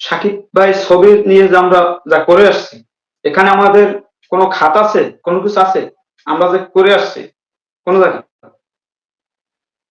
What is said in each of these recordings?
সাকিব ভাই ছবি নিয়ে যে আমরা যা করে আসছি, এখানে আমাদের কোনো খাত আছে? কোনো কিছু আছে? আমরা যে করে আসছি, কোন জায়গায়?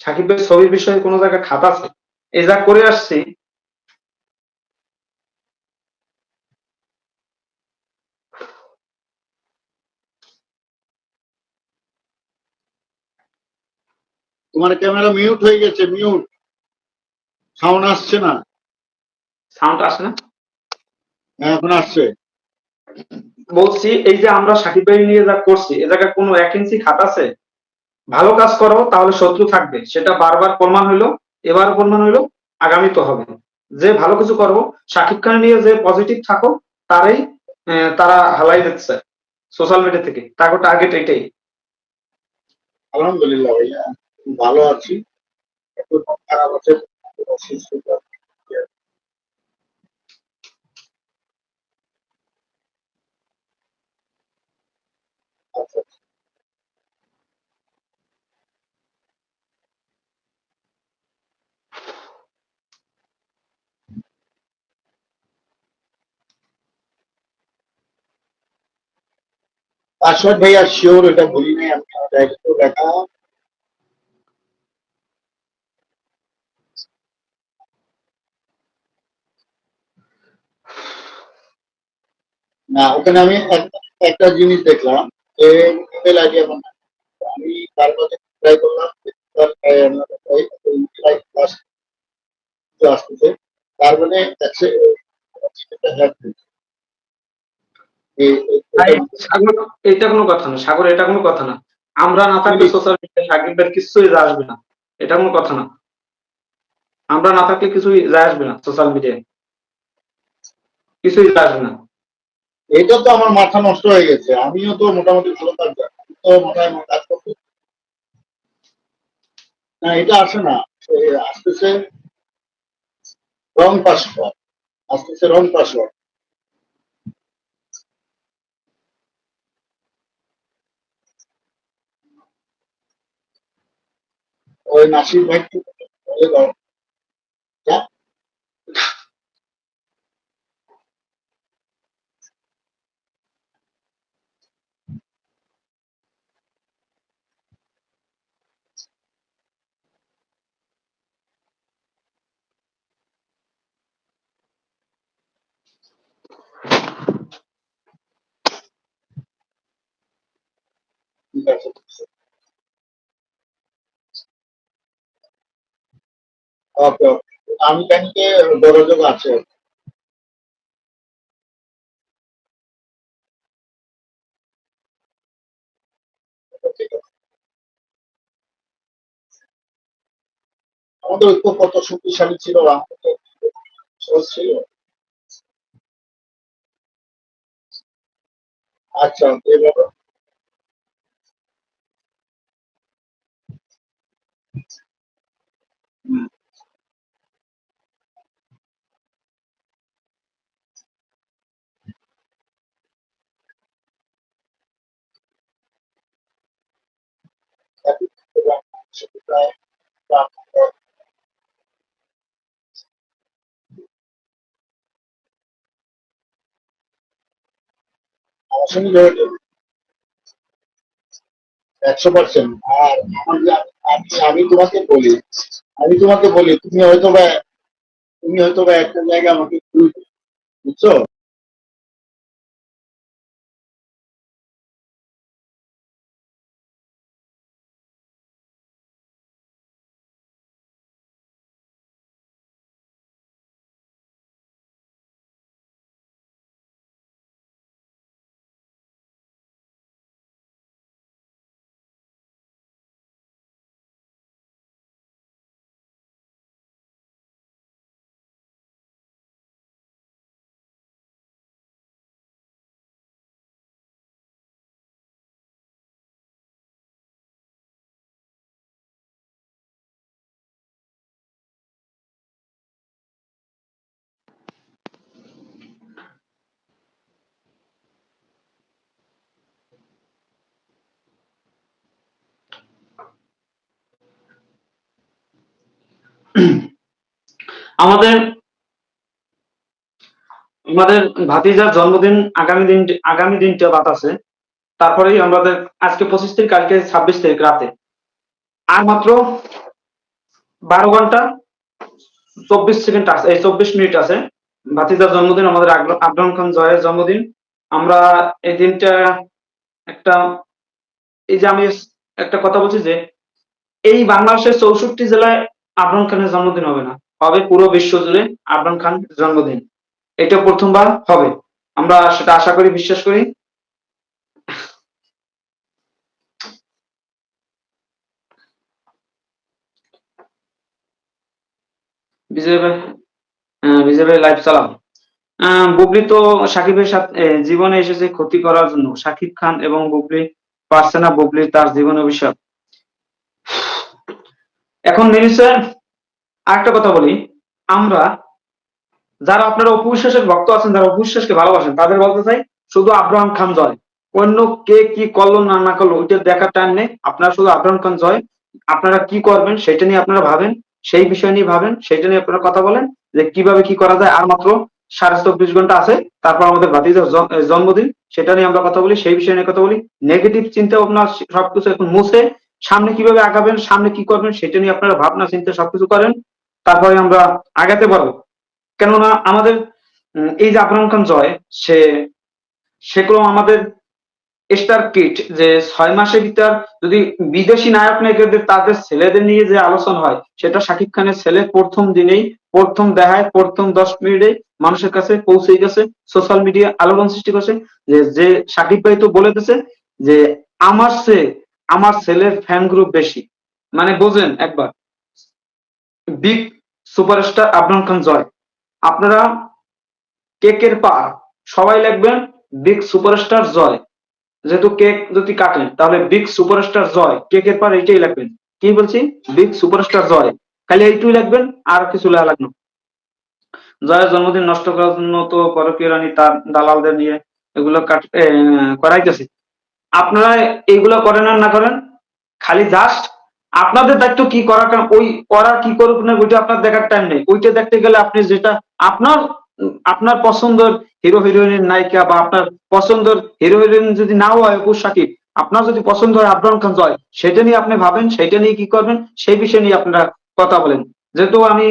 সাকিব ভাই ছবির বিষয়ে কোনো জায়গায় খাত আছে? এই যা করে আসছি, তোমার ক্যামেরা মিউট হয়ে গেছে মিউট সাউন্ড আসছে না। সাউন্ড আসে না? হ্যাঁ, এখন আসছে। বলছি এই যে আমরা সাকিব ভাই নিয়ে যা করছি এ জায়গায় কোনো এক ইঞ্চি খাত আছে? ভালো কাজ করো তাহলে শত্রু থাকবে। সেটা বারবার প্রমাণ হইল এবার প্রমাণ হইল আগামী তো হবে। যে ভালো কিছু করব সাকিব খান নিয়ে যে পজিটিভ থাকো তারাই তারা হালাই দিচ্ছে সোশ্যাল মিডিয়া থেকে। তাকে টার্গেট এটাই। আলহামদুলিল্লাহ ভাইয়া ভালো আছি। খারাপ আছে পাসওয়ার্ড ভাইয়া শিওর এটা বলি নাই আমি একটু দেখা না ওখানে আমি এক- একটা জিনিস দেখলাম যে ইমেল আইডি এখন আমি তার কাছে ট্রাই করলাম তার, আহ, ওই- ওই email ID আস- যে আসতেছে তার মানে এটা কোনো কথা না সাগর এটা কোনো কথা না। আমরা না থাকলে সোশ্যাল মিডিয়ায় সাকিব ভাইয়ের কিছুই যা আসবে না। এটা কোনো কথা না। আমরা না থাকলে কিছুই যায় আসবে না সোশ্যাল মিডিয়ায় কিছুই যায় আসবে না। এটা তো আমার মাথা নষ্ট হয়ে গেছে। আমিও তো মোটামুটি ভালো কাজ কাজ না, এটা আসে না। আসতেছে রং পাসওয়ার্ড আসতেছে রং পাসওয়ার্ড ওই নাসির ভাই কি বলে দাও। আমি ব্যাংকে যোগাযোগ আছে। আমাদের ঐক্য কত শক্তিশালী ছিল ছিল। আচ্ছা এভাবে Şimdi gördüm. একশো পার্সেন্ট আর আমি তোমাকে বলি, আমি তোমাকে বলি, তুমি হয়তো বা তুমি হয়তো বা একটা জায়গায় আমাকে বুঝছ? আমাদের আমাদের ভাতিজার জন্মদিন আগামী দিন, আগামী দিনটা বাদ আছে। তারপরেই আমাদের আজকে পঁচিশ তারিখ, কালকে ছাব্বিশ তারিখ রাতে। আর মাত্র বারো ঘণ্টা চব্বিশ সেকেন্ড আছে এই চব্বিশ মিনিট আছে। ভাতিজার জন্মদিন, আমাদের আবরাম খান জয়ের জন্মদিন। আমরা এই দিনটা একটা, এই যে আমি একটা কথা বলছি যে, এই বাংলাদেশের চৌষট্টি জেলায় আবরাম খানের জন্মদিন হবে না। হবে পুরো বিশ্ব জুড়ে আবরাম খান জন্মদিন। এটা প্রথমবার হবে। আমরা সেটা আশা করি, বিশ্বাস করি। বিজয় ভাই বিজয় ভাই লাইভ বুবলি তো সাকিবের সাথে জীবনে এসেছে ক্ষতি করার জন্য। সাকিব খান এবং বুবলি পারছে না বুবলি তার জীবন অভিশাপ। এখন মিলিছে আরেকটা কথা বলি। আমরা যারা আপনারা অপবিশ্বাসের ভক্ত আছেন, যারা অপবিশ্বাসকে ভালোবাসেন, তাদের বলতে চাই, শুধু আব্রাহাম খান জয়। অন্য কে কি করল না না করল, ওইটা দেখার টাইম নেই। আপনারা শুধু আব্রাহাম খান জয়। আপনারা কি করবেন, সেটা নিয়ে আপনারা ভাবেন, সেই বিষয় নিয়ে ভাবেন, সেটা নিয়ে আপনারা কথা বলেন, যে কীভাবে কি করা যায়। আর মাত্র সাড়ে চব্বিশ ঘণ্টা আছে, তারপর আমাদের ভাতিজার জন্মদিন, সেটা নিয়ে আমরা কথা বলি, সেই বিষয় নিয়ে কথা বলি। নেগেটিভ চিন্তা ভাবনা সবকিছু এখন মুছে সামনে কীভাবে আগাবেন, সামনে কি করবেন সেটা নিয়ে আপনারা ভাবনা চিন্তা সবকিছু করেন। তারপরে আমরা আগাতে পারব। কেননা আমাদের এই যে আবরাম খান জয়, সে সেগুলো আমাদের স্টার কিট যে ছয় মাসের ভিতর যদি বিদেশি নায়ক নায়িকাদের তাদের ছেলেদের নিয়ে যে আলোচনা হয়, সেটা শাকিব খানের ছেলে প্রথম দিনেই, প্রথম দেখায় প্রথম দশ মিনিটে মানুষের কাছে পৌঁছে গেছে সোশ্যাল মিডিয়া আলোড়ন সৃষ্টি করছে। যে যে শাকিব ভাই তো বলে দিছে যে, আমার সে আমার ছেলের ফ্যান গ্রুপ বেশি। মানে বোঝেন একবার। Big superstar Abram Khan Joy. আপনারা কেকের পা, সবাই লিখবেন বিগ সুপারস্টার জয়। যেহেতু কেক যদি কাটেন, তাহলে বিগ সুপারস্টার জয়। কেকের পর এইটাই লিখবেন। কি বলছি? Big superstar Joy. খালি এইটুই লিখবেন, আর কিছু লেখা লাগবে। জয়ের জন্মদিন নষ্ট করার জন্য তো পরকীয় রানী তার দালালদের নিয়ে এগুলো কাট করাইতেছে। আপনারা এইগুলো করেন আর না করেন, খালি জাস্ট আপনাদের দায়িত্ব কি করা কারণ, ওই করা কি করুক না ওইটা আপনার দেখার টাইম নেই। ওইটা দেখতে গেলে আপনি যেটা, আপনার আপনার পছন্দের হিরো হিরোইনের নায়িকা বা আপনার পছন্দের হিরো হিরোইন যদি নাও হয়, অপু, সাকিব, আপনার যদি পছন্দ হয় আবরাম খান জয়, সেটা নিয়ে আপনি ভাবেন, সেটা নিয়ে কি করবেন, সেই বিষয় নিয়ে আপনারা কথা বলেন। যেহেতু আমি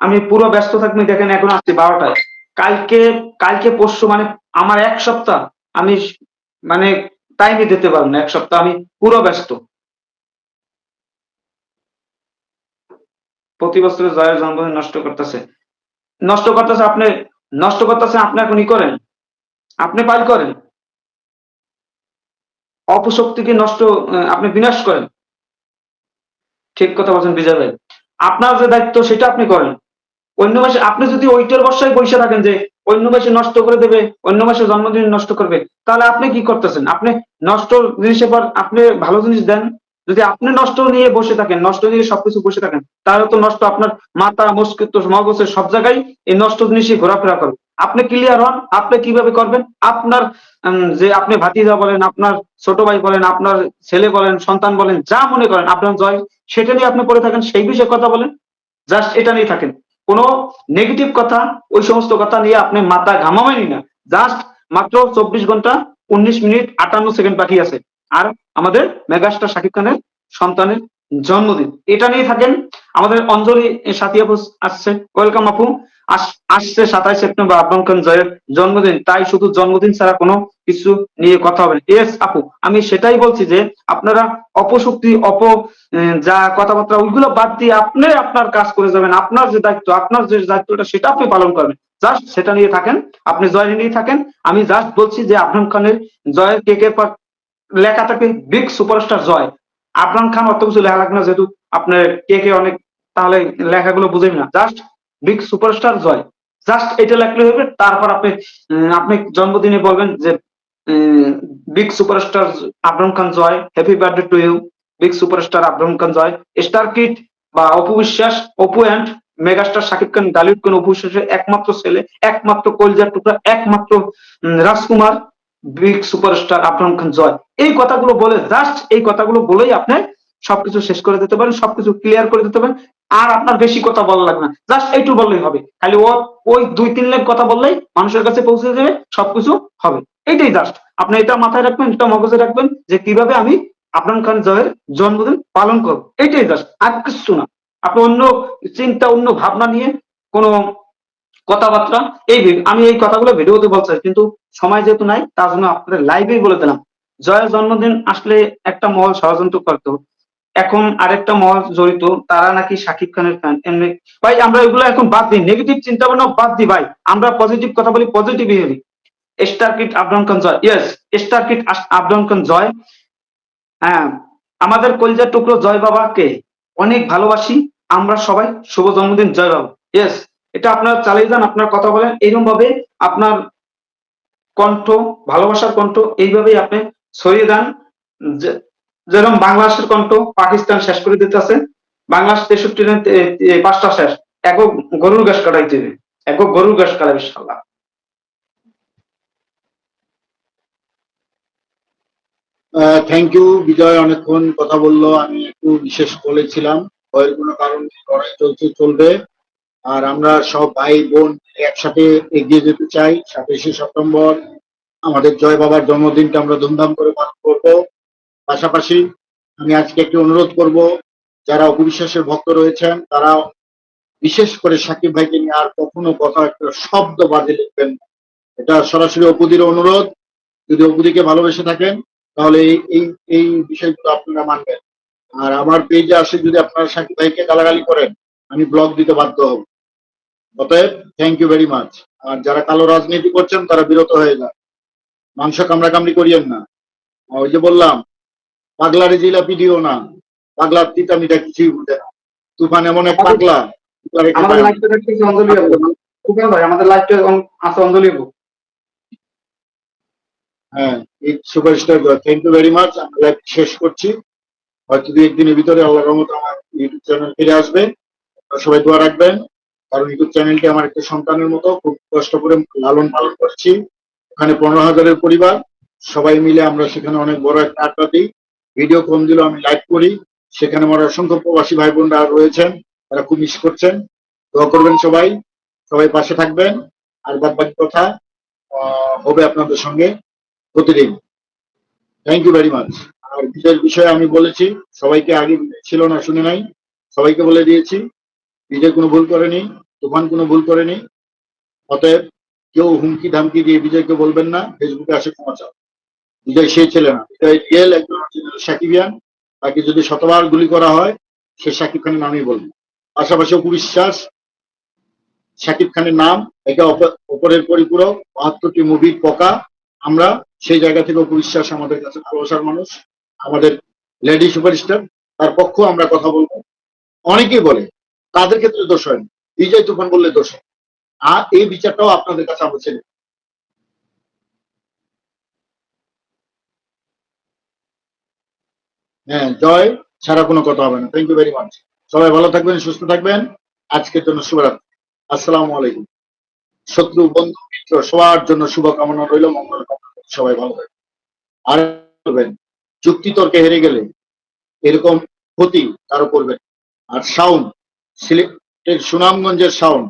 আমি পুরো ব্যস্ত থাকব দেখেন এখন আসছি বারোটায়। কালকে কালকে পরশু মানে আমার এক সপ্তাহ, আমি মানে টাইমই দিতে পারব না, এক সপ্তাহ আমি পুরো ব্যস্ত। প্রতি বছর জয়ের জন্মদিন নষ্ট করতেছে। নষ্ট করতেছে আপনি, নষ্ট করতেছে আপনি এখন ই করেন। আপনি পাল করেন। অপশক্তিকে নষ্ট, আপনি বিনাশ করেন। ঠিক কথা বলছেন বিজয় ভাই। আপনার যে দায়িত্ব সেটা আপনি করেন। অন্য মাসে আপনি যদি ওইটার বর্ষায় বসে থাকেন যে অন্য মাসে নষ্ট করে দেবে, অন্য মাসে জন্মদিন নষ্ট করবে। তাহলে আপনি কি করতেছেন? আপনি নষ্ট জিনিসের পর আপনি ভালো জিনিস দেন। যদি আপনি নষ্ট নিয়ে বসে থাকেন, নষ্ট নিয়ে সবকিছু বসে থাকেন, তাহলে তো নষ্ট আপনার মাথা, মস্তিষ্ক মগজের সব জায়গায় এই নষ্ট জিনিসই ঘোরাফেরা করবে আপনি ক্লিয়ার হন? আপনি কীভাবে করবেন? আপনার যে আপনি ভাতিজা বলেন, আপনার ছোট ভাই বলেন, আপনার ছেলে বলেন, সন্তান বলেন, যা মনে করেন, আপনার জয়, সেটা নিয়ে আপনি পড়ে থাকেন, সেই বিষয়ে কথা বলেন। জাস্ট এটা নিয়ে থাকেন। কোনো নেগেটিভ কথা, ওই সমস্ত কথা নিয়ে আপনি মাথা ঘামাবেনই না। জাস্ট মাত্র চব্বিশ ঘণ্টা উনিশ মিনিট আটান্ন সেকেন্ড বাকি আছে। আর আমাদের মেগাস্টার শাকিব খানের সন্তানের জন্মদিন। এটা নিয়ে থাকেন আমাদের অঞ্জলি আপু আসছে। ওয়েলকাম আপু। আসছে সাতাইশ সেপ্টেম্বর আবরাম খান জয়ের জন্মদিন। তাই শুধু জন্মদিন ছাড়া কোনো কিছু নিয়ে কথা হবে এস আপু, আমি সেটাই বলছি যে আপনারা অপশক্তি, অপ যা কথাবার্তা, ওইগুলো বাদ দিয়ে আপনি আপনার কাজ করে যাবেন। আপনার যে দায়িত্ব, আপনার যে দায়িত্বটা, সেটা আপনি পালন করবেন। জাস্ট সেটা নিয়ে থাকেন। আপনি জয় নিয়ে থাকেন। আমি জাস্ট বলছি যে আবরাম খানের জয়ের কেকের পর লেখা থাকে বিগ সুপারস্টার জয়। আবরাম খান অত কিছু লেখা লাগবে না, যেহেতু আপনার কে কে অনেক তাহলে লেখাগুলো বুঝেন না। Just big superstar Joy. Just এটা লেখলে হবে, তারপর আপনি আপনি জন্মদিনে বলবেন যে big superstar Abram Khan Joy happy birthday to you big superstar Abram Khan Joy star kid বা অপু বিশ্বাস, অপু অ্যান্ড মেগাস্টার শাকিব খান ডালিউড খান, অপু বিশ্বাসের একমাত্র ছেলে, একমাত্র কলজার টুকরা, একমাত্র রাজকুমার বিগ সুপারস্টার আবরাম খান জয়। এই কথাগুলো বলে জাস্ট এই কথাগুলো বলেই আপনি সবকিছু শেষ করে দিতে পারেন, সবকিছু ক্লিয়ার করে দিতে পারেন। আর আপনার বেশি কথা বলা লাগবে না। জাস্ট এইটু বললেই হবে। খালি ও, ওই দুই, তিন লাখ কথা বললেই মানুষের কাছে পৌঁছে যাবে সবকিছু হবে। এইটাই জাস্ট আপনি এটা মাথায় রাখবেন, এটা মগজে রাখবেন যে কীভাবে আমি আবরাম খান জয়ের জন্মদিন পালন করব। এইটাই জাস্ট আর কিছু না। আপনি অন্য চিন্তা, অন্য ভাবনা নিয়ে কোনো কথাবার্তা, এই আমি এই কথাগুলো ভিডিওতে বলছি, কিন্তু সময় যেহেতু নাই, তার জন্য আপনাদের লাইভেই বলে দিলাম। জয়ের জন্মদিন আসলে একটা মহল ষড়যন্ত্র করতো। এখন আরেকটা মহল জড়িত, তারা নাকি শাকিব খানের ফ্যান এমনি, ভাই, আমরা এগুলো এখন বাদ দিই। নেগেটিভ চিন্তা ভাবনা বাদ দিই, ভাই। আমরা পজিটিভ কথা বলি পজিটিভ বলি star kid Abram Khan Joy yes star kid Abram Khan Joy হ্যাঁ আমাদের কলজার টুকরো জয় বাবাকে অনেক ভালোবাসি। আমরা সবাই শুভ জন্মদিন, জয় বাবা। ইয়েস এটা আপনারা চালিয়ে যান, আপনার কথা বলেন। এরকম ভাবে আপনার কণ্ঠ, ভালোবাসার কণ্ঠ, এইভাবেই আপনি ছড়িয়ে দেন। যেরকম বাংলাদেশের কণ্ঠ পাকিস্তান শেষ করে দিতেছে, বাংলাদেশ তেষট্টি রান পাঁচটা শেষ, একক গরুর গাছ কাটাইতে হবে একক গরুর গাছ কাটাবে ইনশাল্লাহ থ্যাংক ইউ বিজয় অনেকক্ষণ কথা বলল, আমি একটু বিশেষ বলেছিলাম ভয়ের কোনো কারণ লড়াই চলছে চলবে, আর আমরা সব ভাই বোন একসাথে এগিয়ে যেতে চাই, সাতাশে সেপ্টেম্বর, আমাদের জয় বাবার জন্মদিনটা আমরা ধুমধাম করে পালন করব। পাশাপাশি আমি আজকে একটি অনুরোধ করব, যারা অপবিশ্বাসের ভক্ত রয়েছেন তারা বিশেষ করে সাকিব ভাইকে নিয়ে আর কখনো কথা একটা শব্দ বাজে লিখবেন। এটা সরাসরি অপুদির অনুরোধ। যদি অপুদিকে ভালোবেসে থাকেন, তাহলে এই এই এই বিষয়গুলো আপনারা মানবেন। আর আমার পেজে আসে যদি আপনারা সাকিব ভাইকে গালাগালি করেন, আমি ব্লগ দিতে বাধ্য হব। অতএব থ্যাংক ইউ ভেরি মাচ আর যারা কালো রাজনীতি করছেন, তারা বিরত হয়ে যান। মাংস কামড়াকামড়ি করিয়েন না। ওই যে বললাম পাগলারে জিলাপি দিও না। পাগলার তিতা মিটা কিছুই বুঝে না। তুফান এমন এক পাগলা। আমাদের না। লাইভটা অঞ্জলি আপু খুবই ভাই আমাদের লাইভটা আছে অঞ্জলি আপু হ্যাঁ এই superstar thank you very much আমরা লাইভ শেষ করছি। হয়তো দু একদিনের ভিতরে আল্লাহ রহমত আমার ইউটিউব চ্যানেল ফিরে আসবে। সবাই দোয়া রাখবেন। কারণ ইউটিউব চ্যানেলটি আমার একটা সন্তানের মতো। খুব কষ্ট করে লালন পালন করছি। ওখানে পনেরো হাজারের পরিবার। সবাই মিলে আমরা সেখানে অনেক বড় একটা আড্ডা দিই। ভিডিও কম দিলেও আমি লাইভ করি। সেখানে আমার অসংখ্য প্রবাসী ভাই বোনরা রয়েছেন, তারা খুব মিস করছেন। দোয়া করবেন সবাই সবাই পাশে থাকবেন। আর বাদ বাকি কথা হবে আপনাদের সঙ্গে প্রতিদিন। থ্যাংক ইউ ভেরি মাচ আর বিজয়ের বিষয়ে আমি বলেছি, সবাইকে আগে ছিল না, শুনে নাই। সবাইকে বলে দিয়েছি বিজয় কোনো ভুল করেনি, তুফান কোনো ভুল করেনি। অতএব কেউ হুমকি ধামকি দিয়ে বিজয়কে বলবেন না, ফেসবুকে আসে ক্ষমা চাও। সে ছেলে না। রিয়েল একজন সাকিবিয়ান, তাকে যদি শতবার গুলি করা হয়, সে সাকিব খানের নামই বলবে। পাশাপাশি অপু বিশ্বাস, সাকিব খানের নাম, একে অপ- অপরের পরিপূরক, বাহাত্তরটি মুভির পকা। আমরা সেই জায়গা থেকে অপু বিশ্বাস আমাদের কাছে ভালোবাসার মানুষ, আমাদের লেডি সুপারস্টার, তার পক্ষ আমরা কথা বলব। অনেকেই বলে, তাদের ক্ষেত্রে দোষ হয় না। বিজয় তুফান বললে দোষ হয় আর এই বিচারটাও আপনাদের কাছে আমরা ছেড়ে হ্যাঁ জয় ছাড়া কোনো কথা হবে না। থ্যাংক ইউ ভেরি মাচ সবাই ভালো থাকবেন, সুস্থ থাকবেন। আজকের জন্য শুভরাত্রি। আসসালামু আলাইকুম। শত্রু, বন্ধু, মিত্র, সবার জন্য শুভকামনা রইল। মঙ্গল। সবাই ভালো থাকবেন। আর যুক্তি তর্কে হেরে গেলে এরকম ক্ষতি কারও করবেন আর সাউন্ড, সিলেটের সুনামগঞ্জের সাউন্ড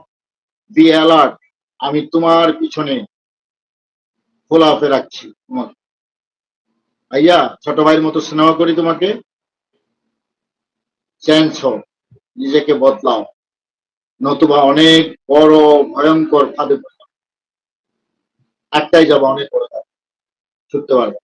বি অ্যালার্ট আমি তোমার পিছনে খোলাফে রাখছি। তোমাকে ভাইয়া, ছোট ভাইয়ের মতো স্নেহ করি তোমাকে চেঞ্জ হও, নিজেকে বদলাও নতুবা অনেক বড় ভয়ঙ্কর ফাঁদে পড়ে যাবে। একটাই যাব অনেক বড়। ছুটতে পারবে।